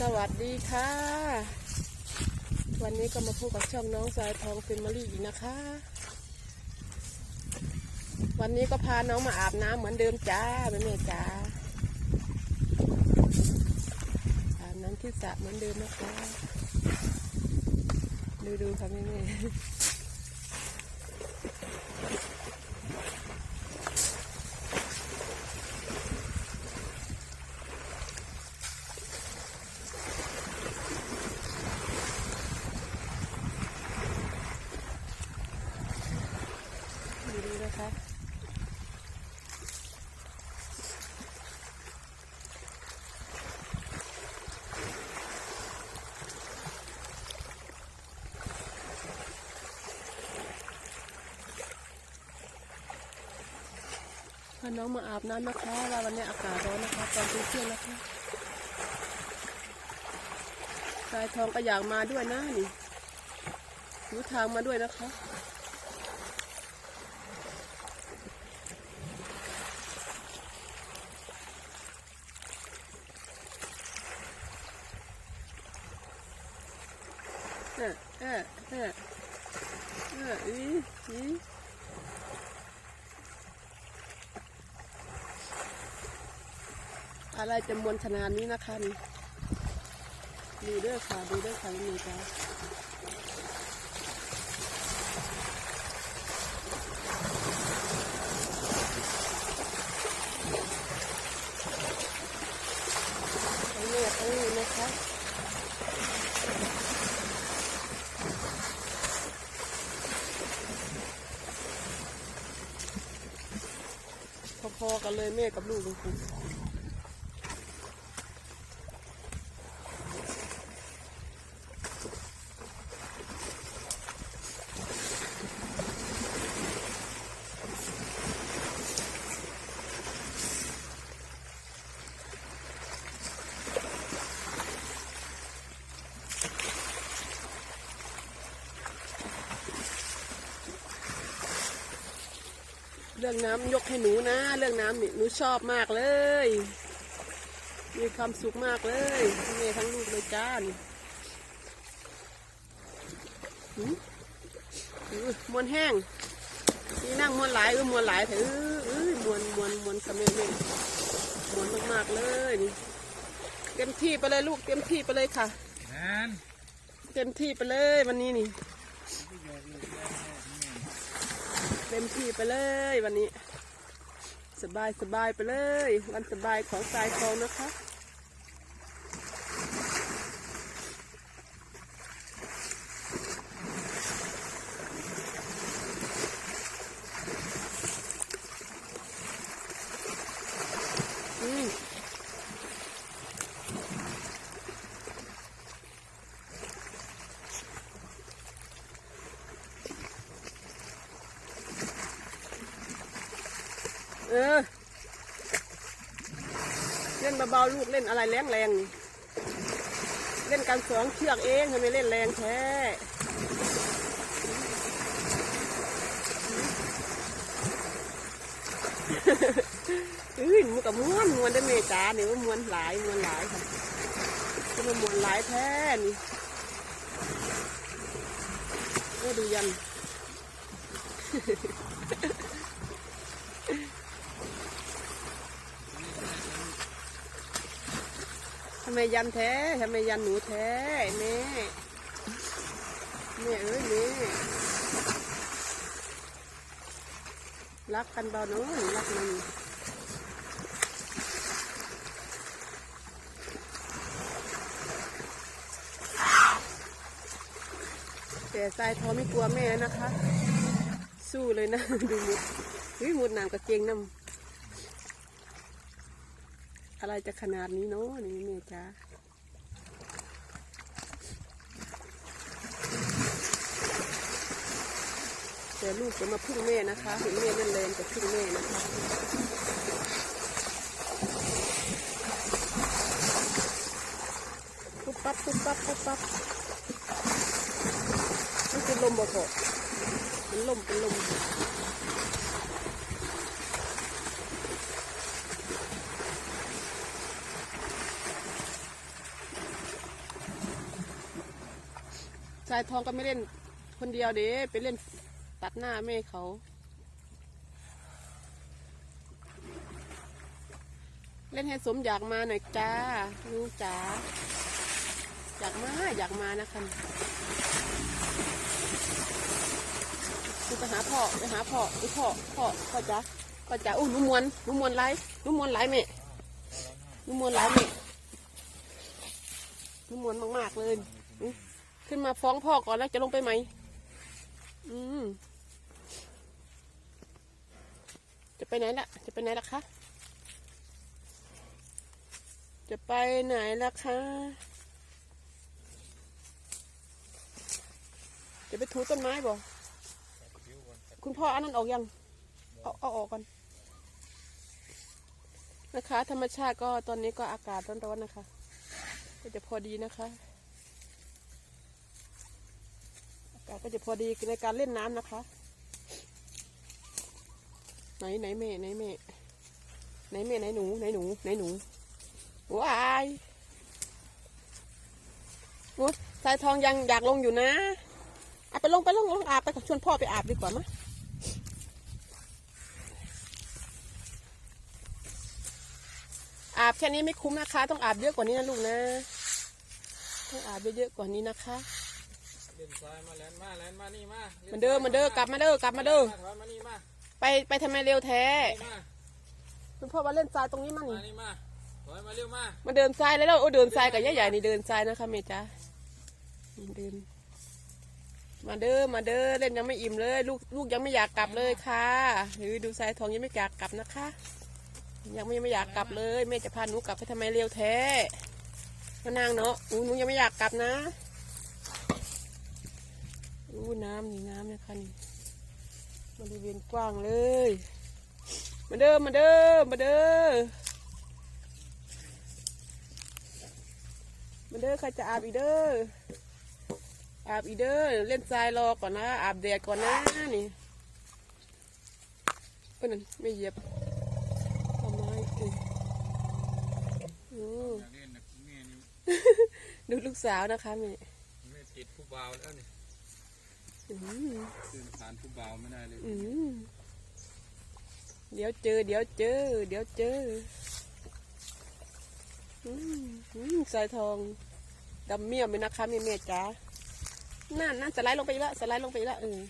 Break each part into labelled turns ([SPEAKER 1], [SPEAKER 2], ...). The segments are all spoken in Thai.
[SPEAKER 1] สวัสดีค่ะ วันนี้ก็มาพบกับช่องน้องสายทองเฟมอรี่อีกนะคะ วันนี้ก็พาน้องมาอาบน้ำเหมือนเดิมจ้าแม่แม่จ้าอาบน้ำที่สระเหมือนเดิมนะคะดูดูค่ะแม่แม่ น้องมาอาบน้ำนะคะแล้ววันนี้อากาศร้อนนะคะตอนเที่ยงนะคะสายทองก็อยากมาด้วยนะนี่รู้ทางมาด้วยนะคะเออเออเออเอออีอี อะไรจะมวนขนาดนี้นะคะนี่ดูด้อค่ะดูด้อค่ะนี่จ้าทั้งเลือดทั้งนี้นะคะพอๆกันเลยแม่กับลูกคุณครู รื่องน้ำยกให้หนูนะ เรื่องน้ำนี่หนูชอบมากเลย มีความสุขมากเลยทั้งแม่ทั้งลูกเลยจ้านี่หืมอื้อมวนแห้งนี่นั่งมวนหลายเออมวนหลายเถอะเออมวนมวนมวนสะเมัยเลยมวนมากๆเลยนี่เต็มที่ไปเลยลูกเต็มที่ไปเลยค่ะ
[SPEAKER 2] นั่น
[SPEAKER 1] เต็มที่ไปเลยวันนี้นี่
[SPEAKER 2] ไม่ยอมเลยแม่เนี่ย
[SPEAKER 1] เต็มที่ไปเลยวันนี้ สบายสบายไปเลย วันสบายของสายทองนะคะ อืม เออ เล่นเบาๆลูกเล่นอะไรแรงๆนี่เล่นกันสองเชือกเองทำไมเล่นแรงแท้อื้อมันกับม้วนม้วนได้เมจ้าเนี่ยว่าม้วนหลายม้วนหลายค่ะจะมาม้วนหลายแท้นี่เออดูยันำไมยันแท้ทำไมยันหนูแท้แม่แม่เอ้ยแม่รักกันเบาเนาะรักมันแต่ทรายทอไม่กลัวแม่นะคะ สู้เลยนะ ดูมุดวิมุดน้ำกระเจงน้ำ อะไรจะขนาดนี้เนาะนี่แม่จ้าแต่ลูกจะมาพึ่งแม่นะคะเห็นแม่เล่นแรงจะพึ่งแม่นะคะปุ๊บปั๊บปุ๊บปั๊บปุ๊บปั๊บมันเป็นลมบ่พอเป็นลมเป็นลม สายทองก็ไม่เล่นคนเดียวเด้ไปเล่นตัดหน้าแม่เขา เล่นให้สมอยากมาหน่อยจ้าลูกจ๋าอยากมาอยากมานะคะคือไปหาพ่อไปหาพ่อไปพ่อพ่อพ่อจ๋าพ่อจ๋าอู้หนุ่มวนหนุ่มวนไรหนุ่มวนไรแม่หนุ่มวนไรแม่หนุ่มวนมากๆเลยอื้ ขึ้นมาฟ้องพ่อก่อนแล้วจะลงไปไหม อืม จะไปไหนล่ะ จะไปไหนล่ะคะ จะไปไหนล่ะคะ จะไปถูต้นไม้บ่คุณพ่ออันนั้นออกยัง เอาเอาออกก่อนนะคะ ธรรมชาติก็ตอนนี้ก็อากาศร้อนๆนะคะ ก็จะพอดีนะคะ อา ก็จะพอดีในการเล่นน้ำนะคะ ไหนไหนแม่ไหนแม่ไหนแม่ไหนหนูไหนหนูไหนหนูว้ายโอ้สายทองยังอยากลงอยู่นะอาไปลงไปลงลงอาบไปชวนพ่อไปอาบดีกว่ามะอาบแค่นี้ไม่คุ้มนะคะ ต้องอาบเยอะกว่านี้นะลูกนะ ต้องอาบเยอะๆกว่านี้นะคะ
[SPEAKER 2] เล่นซ้ายมาแลนมาแลนมานี่มา
[SPEAKER 1] เหมันเดิมเหมันเดิมกลับมาเด้อกลับมาเด้อ
[SPEAKER 2] ถอยมานี่มา
[SPEAKER 1] ไปไปทำไมเร็วแท้
[SPEAKER 2] นี่มา
[SPEAKER 1] คุณพ่อมาเล่นทรายตรงนี้มั่ง
[SPEAKER 2] มา
[SPEAKER 1] นี่
[SPEAKER 2] นี่มาถอยมาเร็วมา
[SPEAKER 1] มาเดินทรายแล้วเราโอ้เดินทรายกับย่าใหญ่นี่เดินทรายนะคะเมจ้านี่เดิน มาเด้อมาเด้อเล่นยังไม่อิ่มเลย ลูกลูกยังไม่อยากกลับเลยค่ะหรือดูทรายทองยังไม่อยากกลับนะคะ ยังไม่ยังไม่อยากกลับเลยแม่จะพาหนูกลับไปทำไมเร็วแท้มานางเนาะอู้หนูยังไม่อยากกลับนะ อู้น้ำนี่น้ำนะคะนี่บริเวณกว้างเลย มาเด้อมาเด้อมาเด้อมันเด้อใครจะอาบอีกเด้ออาบอีกเด้อเล่นทรายรอก่อนนะอาบแดดก่อนนะนี่เพื่อนนไม่เหยียบทำไมอืออือ
[SPEAKER 2] อยากเล่นนะแม่นี่
[SPEAKER 1] ดูลูกสาวนะคะแม่
[SPEAKER 2] แม่ติดผู้บ่าวแล้วนี่
[SPEAKER 1] อืม
[SPEAKER 2] เดินผ่านผู้บ่าวไม่ได้เลย
[SPEAKER 1] เดี๋ยวเจอ เดี๋ยวเจอ เดี๋ยวเจอสายทองดำเมี่ยมเลยนะคะแม่แม่จ๋านั่นนั่นสไลด์ลงไปแล้วสไลด์ลงไปแล้วเออ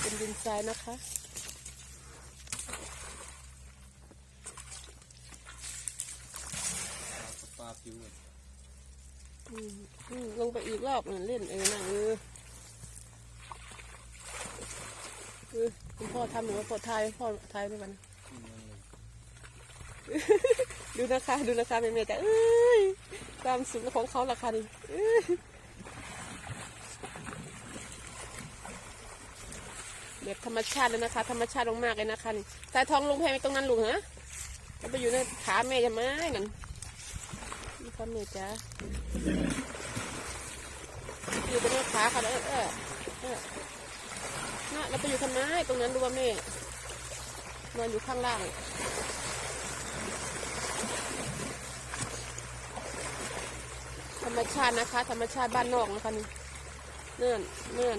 [SPEAKER 1] เป็นดินทรายนะคะ
[SPEAKER 2] ปลาผิว
[SPEAKER 1] อืมอืม ลงไปอีกรอบนั่นเล่นเออนั่งเออเออคุณพ่อทำหรือว่าพ่อทายพ่อทายไปวันนะดูนะคะดูนะคะแม่แม่แต่เอ้ยความสุขของเขาราคานี่เอ้ยแบบธรรมชาติเลยนะคะ ธรรมชาติมากๆเลยนะคะนี่สายทองลงแพงไปตรงนั้นลุงฮะจะไปอยู่ในขาแม่จะไหมนั่นนี่ ค่ะแม่จ้าอยู่ตรงนี้ขาค่ะเออเออเออน่ะเราไปอยู่ทำไมตรงนั้นดูว่าแม่นอนอยู่ข้างล่างธรรมชาตินะคะ ธรรมชาติบ้านนอกนะคะนี่เนื่อนเนื่อน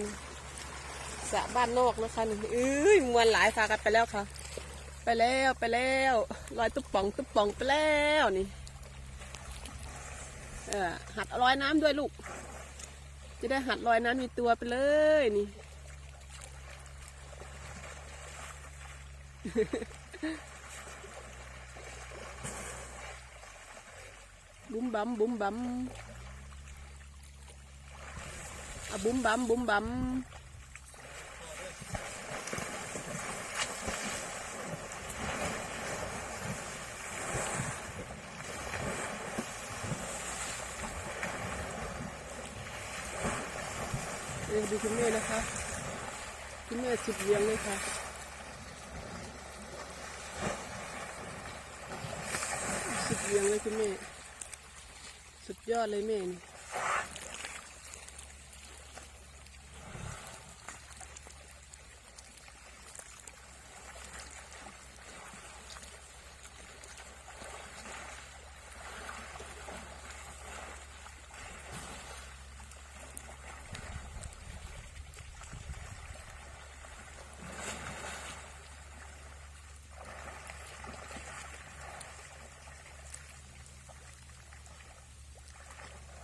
[SPEAKER 1] สะบ้านนอกนะคะนี่เอ้ยมวนหลายพากันไปแล้วค่ะ ไปแล้วไปแล้วลอยตุ๊บป่องตุ๊บป่องไปแล้วนี่ เออหัดลอยน้ำด้วยลูก จะได้หัดลอยน้ำมีตัวไปเลยนี่ บุ้มบัมบุ้มบัมอะบุ้มบัมบุ้มบัม เดี๋ยวดูคุณแม่นะคะ คุณแม่สุดเลี้ยงเลยค่ะสุดเลี้ยงเลยคุณแม่ สุดยอดเลยแม่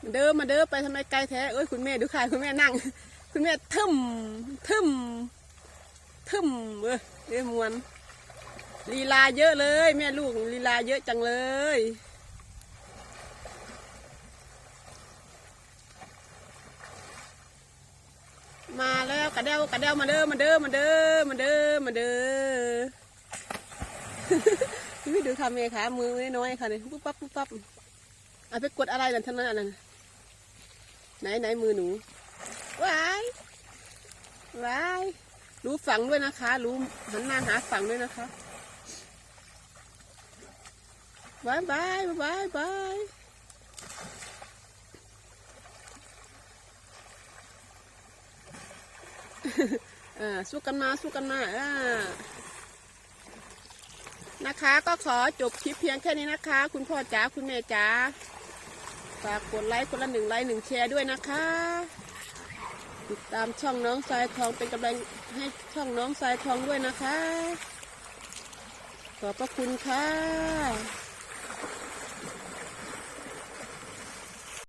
[SPEAKER 1] มาเด้อมาเด้อไปทำไมไกลแท้เอ้ยคุณแม่ดูค่ะคุณแม่นั่ง คุณแม่ทึมทึมทึมเว้ยเอ้มวนลีลาเยอะเลย แม่ลูกลีลาเยอะจังเลยมาแล้วกระเดวกระเดวมาเด้อมาเด้อมาเด้อมาเด้อมาเด้อพี่ดูทำเองค่ะมือน้อยค่ะเนี่ยปุ๊บปั๊บปุ๊บปั๊บเอาไปกดอะไรนั่นท่านนั้นอันนั้น ไหนไหนมือหนูว้ายว้ายรู้ฝังด้วยนะคะ รู้หันหน้าหาฝังด้วยนะคะบายบายบายบายอ่าสู้กันมาสู้กันมาอ่านะคะ ก็ขอจบคลิปเพียงแค่นี้นะคะ คุณพ่อจ๋าคุณแม่จ๋า ฝากกดไลค์คนละหนึ่งไลค์หนึ่งแชร์ด้วยนะคะ ติดตามช่องน้องสายทองเป็นกำลังให้ช่องน้องสายทองด้วยนะคะ ขอบพระคุณค่ะ